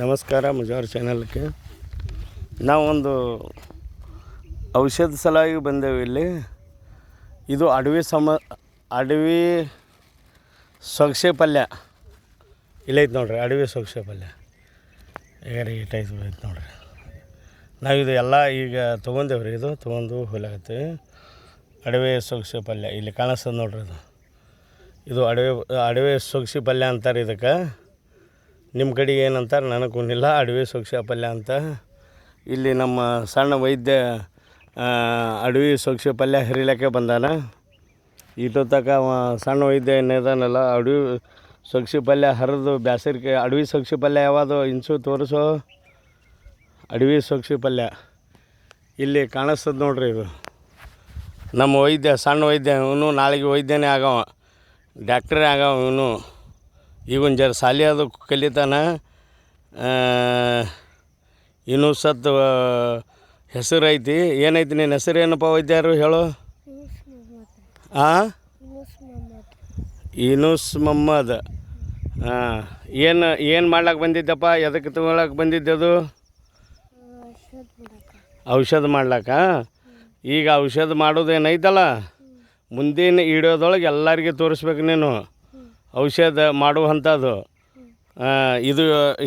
ನಮಸ್ಕಾರ ಮುಜಾರ್ ಚಾನಲ್ಗೆ. ನಾವೊಂದು ಔಷಧ ಸಲುವಾಗಿ ಬಂದೇವೆ ಇಲ್ಲಿ. ಇದು ಅಡವಿ ಸಮ, ಅಡವಿ ಸೊಗಸೆ ಪಲ್ಯ. ಇಲ್ಲೈತೆ ನೋಡ್ರಿ, ಅಡವಿ ಸೊಗಸೆ ಪಲ್ಯ. ಈಗ ಟೈಪ್ ಐತೆ ನೋಡ್ರಿ. ಇದು ಎಲ್ಲ ಈಗ ತೊಗೊಂಡೇವ್ರಿ ಇದು, ತೊಗೊಂಡು ಹೊಲಾಗತ್ತೆ ಅಡವೆ ಸೊಗಸೆ ಪಲ್ಯ, ಇಲ್ಲಿ ಕಾಣಿಸ್ತದೆ ನೋಡ್ರಿ ಇದು. ಇದು ಅಡವೆ ಅಡವೆ ಸೊಗಸಿ ಪಲ್ಯ ಅಂತಾರೆ ಇದಕ್ಕೆ. ನಿಮ್ಮ ಕಡೆ ಏನಂತಾರೆ, ನನಗೆ ಇಲ್ಲ ಅಡವಿ ಸೊಕ್ಷ ಪಲ್ಯ ಅಂತ. ಇಲ್ಲಿ ನಮ್ಮ ಸಣ್ಣ ವೈದ್ಯ ಅಡವಿ ಸೊಕ್ಷ ಪಲ್ಯ ಹರಿಲಿಕ್ಕೆ ಬಂದಾನ ಇಟ್ಟು ಅವ ಸಣ್ಣ ವೈದ್ಯ ಏನಿದಾನಲ್ಲ ಅಡವಿ ಸೊಕ್ಷಿ ಪಲ್ಯ ಹರಿದು ಬ್ಯಾಸರಿಕೆ ಅಡವಿ ಸೊಕ್ಷಿ ಪಲ್ಯ ಯಾವುದು ಇನ್ಸು ತೋರಿಸು ಅಡವಿ ಸೊಕ್ಷಿ ಪಲ್ಯ ಇಲ್ಲಿ ಕಾಣಿಸ್ತದೆ ನೋಡ್ರಿ ಇದು. ನಮ್ಮ ವೈದ್ಯ, ಸಣ್ಣ ವೈದ್ಯ, ಇವನು ನಾಳೆಗೆ ವೈದ್ಯನೇ ಆಗವ. ಡಾಕ್ಟ್ರೇ ಆಗವ ಇವನು. ಈಗ ಒಂದು ಜರ ಶಾಲೆ ಅದು ಕಲಿತಾನ. ಇನ್ನೂ ಸತ್ ಹೆಸರು ಐತಿ ಏನೈತಿ ನಿನ್ನ ಹೆಸರು ಏನಪ್ಪ ವೈದ್ಯರು ಹೇಳು? ಆ? ಯೂನುಸ್ ಮಮ್ಮದ ಹಾಂ ಏನು ಏನು ಮಾಡ್ಲಾಕ ಬಂದಿದ್ದಪ್ಪ? ಎದಕ್ಕೆ ತಗೊಳಕ್ಕೆ ಬಂದಿದ್ದದು ಔಷಧ ಮಾಡ್ಲಾಕ. ಈಗ ಔಷಧ ಮಾಡೋದು ಏನೈತಲ್ಲ ಮುಂದಿನ ಇಡೋದೊಳಗೆ ಎಲ್ಲರಿಗೆ ತೋರಿಸ್ಬೇಕು ನೀನು. ಔಷಧ ಮಾಡುವಂಥದ್ದು. ಇದು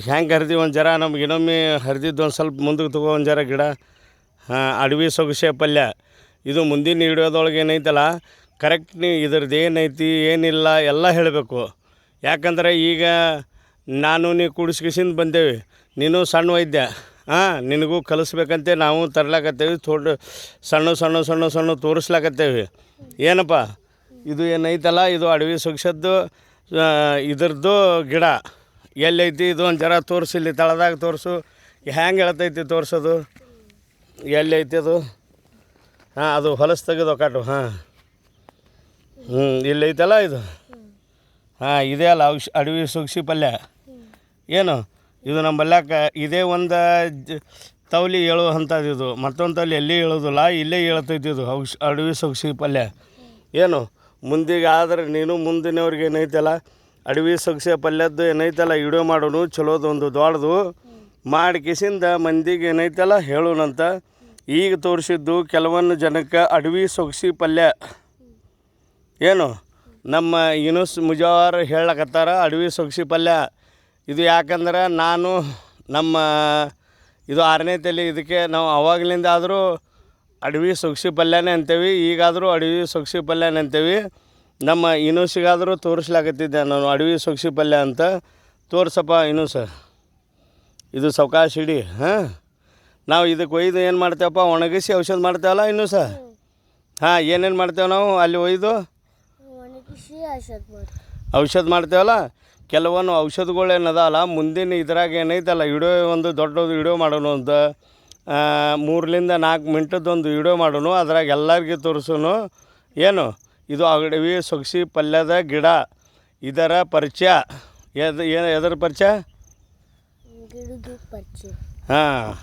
ಹೆಂಗೆ ಹರಿದಿ ಒಂದು ಜರ, ನಮ್ಗೆ ಇನ್ನೊಮ್ಮೆ ಹರಿದಿದ್ದು ಒಂದು ಸ್ವಲ್ಪ ಮುಂದಕ್ಕೆ ತಗೋ ಒಂದು ಜರ ಗಿಡ. ಅಡವಿ ಸೊಗಸೆ ಪಲ್ಯ. ಇದು ಮುಂದಿನ ಹಿಡಿಯೋದೊಳಗೆ ಏನೈತಲ್ಲ ಕರೆಕ್ಟ್ ನೀ ಇದ್ರದ್ದು ಏನೈತಿ, ಏನಿಲ್ಲ, ಎಲ್ಲ ಹೇಳಬೇಕು. ಯಾಕಂದ್ರೆ ಈಗ ನಾನು ನೀ ಕೂಡಿಸ್ಕಿಸಿಂದ ಬಂದೇವಿ. ನೀನು ಸಣ್ಣ ವೈದ್ಯ. ಹಾಂ ನಿನಗೂ ಕಲಿಸ್ಬೇಕಂತೆ ನಾವು ತರ್ಲಾಕತ್ತೇವಿ ತೋಟ ಸಣ್ಣ ಸಣ್ಣ ಸಣ್ಣ ಸಣ್ಣ ತೋರಿಸ್ಲಾಕತ್ತೇವಿ. ಏನಪ್ಪ? ಇದು ಏನೈತಲ್ಲ, ಇದು ಅಡವಿ ಸೊಗಸದ್ದು ಇದ್ರದ್ದು ಗಿಡ. ಎಲ್ಲೈತಿ, ಇದು ಒಂದು ಜರ ತೋರಿಸು, ಇಲ್ಲಿ ತಳದಾಗ ತೋರಿಸು. ಹ್ಯಾಂಗೆ ಹೇಳ್ತೈತಿ ತೋರಿಸೋದು? ಎಲ್ಲೈತಿ ಅದು? ಹಾಂ, ಅದು ಹೊಲಸು ತೆಗೆದು ಕಾಟು ಹಾಂ. ಹ್ಞೂ ಇಲ್ಲೈತಲ್ಲ ಇದು? ಹಾಂ, ಇದೇ ಅಲ್ಲ, ಔಷ್, ಅಡವಿ ಸುಗ್ಸಿ ಪಲ್ಯ. ಏನು? ಇದು ನಮ್ಮ ಬಲ್ಯಾಕ ಇದೇ ಒಂದು ತವಲಿ ಹೇಳುವಂಥದ್ದು ಇದು. ಮತ್ತೊಂದು ತವಲಿ ಎಲ್ಲಿ ಹೇಳೋದಿಲ್ಲ ಇಲ್ಲೇ ಹೇಳ್ತೈತಿ ಇದು, ಔಷ್, ಅಡವಿ ಸೊಗ್ಸಿ ಪಲ್ಯ. ಏನು? ಮುಂದಿಗೆ ಆದ್ರೆ ನೀನು ಮುಂದಿನವ್ರಿಗೆ ಏನೈತಲ್ಲ? ಅಡವಿ ಸೊಗಸೆ ಪಲ್ಯದ್ದು ಏನೈತಲ್ಲ? ವಿಡಿಯೋ ಮಾಡೋನು ಚಲೋದೊಂದು ದೊಡ್ಡದು. ಮಾಡಿ ಕಿಸಿಂದ ಮಂದಿಗೆ ಏನೈತಲ್ಲ? ಹೇಳೋಣಂತ ಈಗ ತೋರಿಸಿದ್ದು ಕೆಲವೊಂದು ಜನಕ್ಕೆ ಅಡವಿ ಸೊಗಸಿ ಪಲ್ಯ. ಏನು? ನಮ್ಮ ಯೂನುಸ್ ಮುಜಾವರ್ ಹೇಳಕತ್ತಾರ ಅಡವಿ ಸೊಗಸಿ ಪಲ್ಯ. ಇದು ಯಾಕಂದ್ರೆ ನಾನು ನಮ್ಮ, ಇದು ಆರನೇ ತಲೆ ಇದಕ್ಕೆ ನಾವು ಅವಾಗಲಿಂದ ಆದರೂ ಅಡವಿ ಸೊಗಸಿ ಪಲ್ಯನೇ ಅಂತೇವಿ ಈಗಾದರೂ ಅಡವಿ ಸೊಗಸಿ ಪಲ್ಯನೇ ಅಂತೇವಿ. ನಮ್ಮ ಇನುಸಿಗಾದರೂ ತೋರಿಸ್ಲಾಕತ್ತಿದ್ದೆ ನಾನು ಅಡವಿ ಸೊಗಸಿ ಪಲ್ಯ ಅಂತ. ತೋರ್ಸಪ್ಪ ಇನೂಸ ಇದು ಸವಕಾಶ ಹಿಡಿ ಹಾಂ? ನಾವು ಇದಕ್ಕೆ ಒಯ್ದು ಏನು ಮಾಡ್ತೇವಪ್ಪ ಒಣಗಿಸಿ ಔಷಧ ಮಾಡ್ತೇವಲ್ಲ ಇನ್ನೂ ಸಹ ಹಾಂ ಏನೇನು ಮಾಡ್ತೇವೆ ನಾವು ಅಲ್ಲಿ ಒಯ್ದು? ಔಷಧ ಮಾಡಿ ಔಷಧ ಮಾಡ್ತೇವಲ್ಲ? ಕೆಲವೊಂದು ಔಷಧಗಳು ಏನದಲ್ಲ ಮುಂದಿನ ಇದ್ರಾಗ ಏನೈತಲ್ಲ ವಿಡಿಯೋ ಒಂದು ದೊಡ್ಡದು ವಿಡಿಯೋ ಮಾಡೋಣ ಆ, ಮೂರರಿಂದ ನಾಲ್ಕು ಮಿನಿಟದೊಂದು ವಿಡಿಯೋ ಮಾಡೋಣ ಅದ್ರಾಗ ಎಲ್ಲರಿಗೆ ತೋರಿಸೋನು. ಏನು? ಇದು ಅಗಡವಿ ಸೊಗಸಿ ಪಲ್ಯದ ಗಿಡ. ಇದರ ಪರಿಚಯ. ಎದು ಏನು ಎದರ ಪರಿಚಯ? ಹಾಂ ಹಾಂ.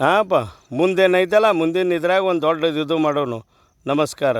ಹಾಂಪ್ಪ ಮುಂದೇನೈತಲ್ಲ ಮುಂದಿನ ಇದ್ರಾಗ ಒಂದು ದೊಡ್ಡದು ಇದು ಮಾಡೋನು. ನಮಸ್ಕಾರ.